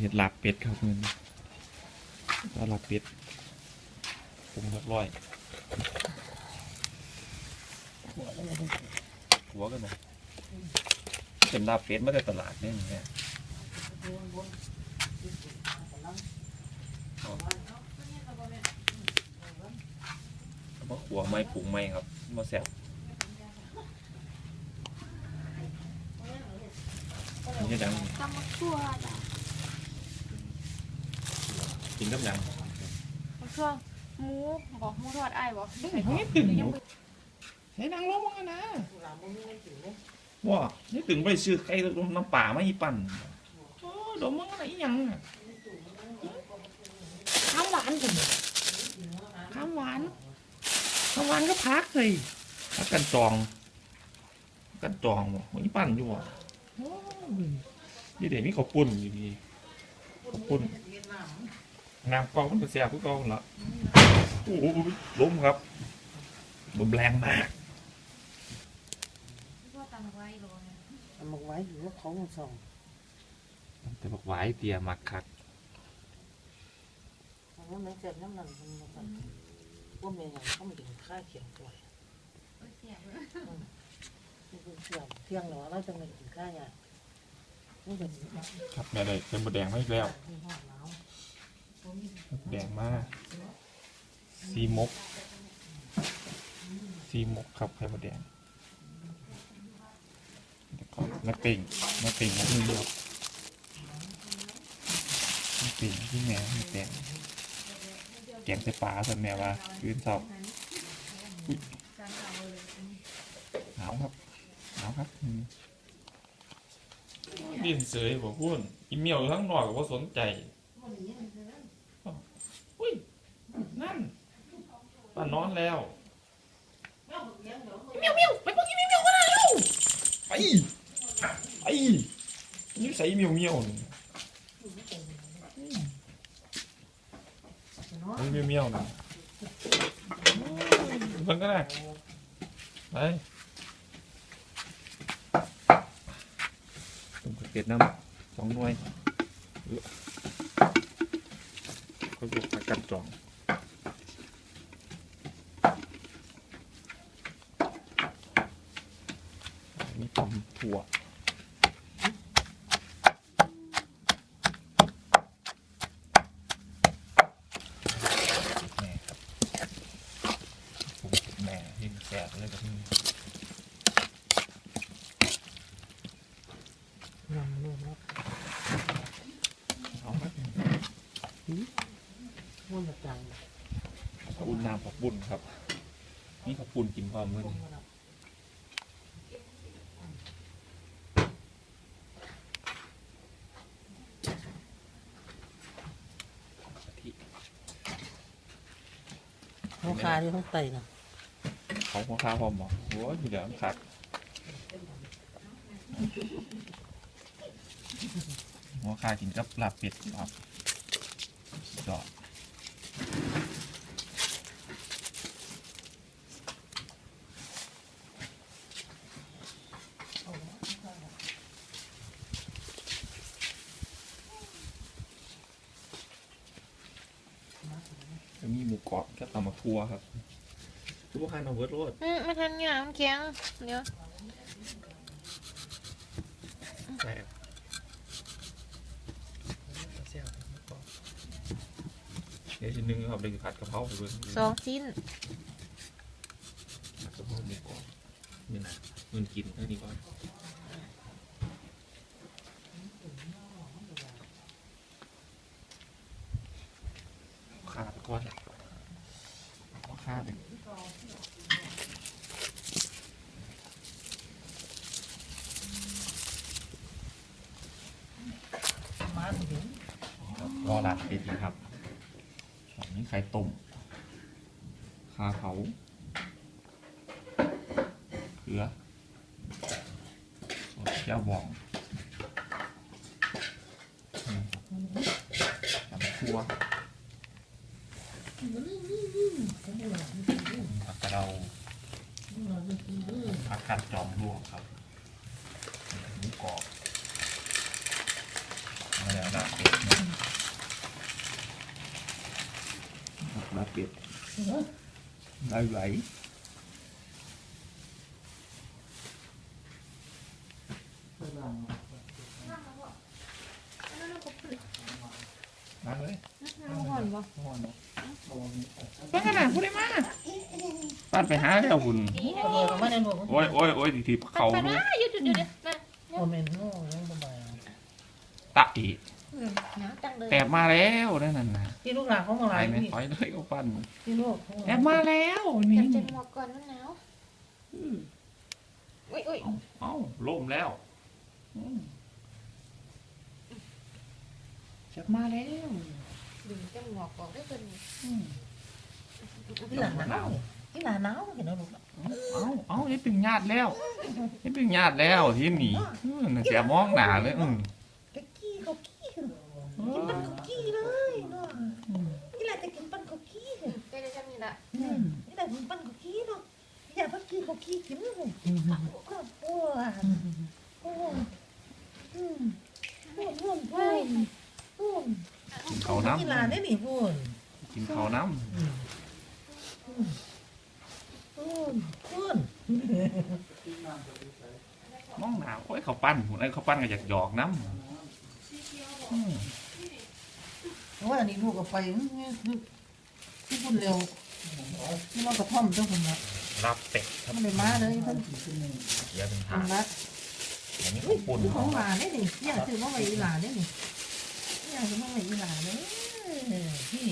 เห็ดหลาบเป็ดครับเงินก็ลาบเป็ดปรุงเรียบร้อยหัวแล้วก็หัวกันไหมเป็นลาบเป็ดมาจากตลาดนี่เนี่ยเอามาขัวไม้ปรุงไม้ครับมาแซ่บนี่จะดังตำมะทั่วจ้ะ กินกับหยังมะทั่วหมูบอกหมูทอดไอ้ายบอกเฮ้ยตึงอยู่ใช้นางลงมั้งนะหลานบ่มีเงินกินเลยว่านี่ตึงไปซื้อไก่น้ำป่ามาอีปั่นโอ้ดมมึงอะไรอีหยังอะข้าวหวานสิข้าวหวานข้าวหวานก็พักเลยพักกันจอง กันจองบ่อีปั่นอยู่อะโอ้ยนี่เดี๋ยวมีข้าวปุ้นอยู่ดีข้าวปุ้นเวียด นามน้ำกองมันก็เสียบพวกกองละโอ้โหล้มครับลมแรงมากทั่วตำไว้โลนึงเอามาไว้อยู่ว่าเขาของสองแต่บอกหวายเตียมักคักอันนั้นไม่เจ็บน้ำหนักมันมากันว่าเมียยังเขาไม่ถึงค่าเขียวตัวเอ้ยเสียบเลยนี่คือเที่ยงเที่ยงหรอเราจะไม่ถึงค่าเนี่ยนี่เป็นครับแม่เลยเป็นบดแดงมาอีกแล้วที่ห้องเรา แดงมากซีมกซีมกครับไข่บดแดงแล้วก็แม่ปิ่งแม่ปิ่งนะมือเดียวแม่ปิ่งที่แม่แม่แดงแกงใส่ปลาสันแม่ว่าคืนเสาร์อุ๊ยหนาวครับหนาวครับดินเสยบอกพูดอีเมียวอยู่ข้างนอกก็สนใจ อุ้ย นั่น ป้านอนแล้วเมียวเมียวไปพวกที่เมียวเมียวกันแล้วไปไปนี่ใส่เมียวเมียวนี่ไอ้เมียวเมียวนี่เพิ่งก็ได้ไปต้มกระเทียมน้ำสองหน่วยเออเขาอยู่ประกันจอง มีตำ ถั่วแม่ครับผมแม่ที่แสบเลยกับนี่นำลูกรับเอาครับว่ามาจังขอบคุณน้ำขอบบุญครับ นี่ขอบคุณกินความเมื่อนี้ เขาคาที่ต้องไตนะเขาหัวข้าพร้อมบอกโอ้ยอยู่เดี๋ยวขัดหัวขากินกับลาบเป็ดครับจอดจะมีหมู กรอบกับตำมะทัวครับทุกท่านเอาเวิร์ดโรดอืมไม่ทันงานมันแข็งเดี๋ยวแซ่บแซ่บเดี๋ยวชิ้นหนึงครับเดี๋ยวผัดกะเพราไปเบิ่งสองชิ้นผัดกะเพราหมูกรอบนี่นะมันกินเท่านี้ก่อนขาไปก่อนเอาขาไปรอหลัดเป็ดนะครับอันนี้ไข่ต้มคาเผาเกลือสดแก้วบองอืมตำทั่ว ผักกระเดาผักกัดจอมลวกครับหมูกรอบมาแล้วลาบเป็ดนะลาบเป็ดไหลไหล มาเลยน้ำห่อนบ่เป็นขนาดพูดได้มาปัดไปหาแล้วคุณเอาเบอร์มาในหนูโอ้ยโอ้ยโอ้ยทีทีเขาไปลูนะกหยุดหยุดหยุดนะโมเมนต์โน่ยังสบายตะอีกหนาวจังเลยแอบมาแล้วนั่นน่ะที่ลูกหลานเขามาไปลายไหมพี่ถอยเลยก็ปั้นที่ลูกแอบมาแล้วเก็นี่บเจ็บหมวกก่อนมันหนาวอุ้ยอุ้ยเอ้าเอ้าล่มแล้ว อืมแอบมาแล้วดึงเจ็บหมวกออกได้ตัวนี้อืมที่หลานหนาวที่หลานหนาวเห็นไหมลูกเอ้าเอ้านี่เป็นญาติแล้วนี่เป็นญาติแล้วที่หนีอืมน่ะเสียมองหนาเลยอืมกะกี้เขากี้เอกินอปั้นคุกกี้เลยเนาะอืมนี่แหละจะกินปั้นคุกกี้ได้ได้จะมีละนี่แหละกินปั้นคุกกี้เนาะอยากพักกี้คุกกี้กินเลยก็ปวดปวดอืมปวดปวดปวดปวด กินเขาวน้ที่หลานนี่นี่ปวดำกินเขาวน้ปวดปวดำมองหนาโอ้ยเขาวปั้นผมไอ้เขาวปั้นก็อยากหยอกน้ำอืมว่าอันนี้ลูกก็ไปที่พุ่นเร็วที่เรากระท่อมเจ้าคนละรับเป็ดครับมันเลยมาเลยเพิ่นเดี๋ยวเป็นคทางนละอันนี้อุ้ขอยงปุ่นขเขาองหลานนี่นี่อยากซื้อมาไว้อีหลานนี่นี่ อยากซื้อมาไว้อีหลาเลยพี่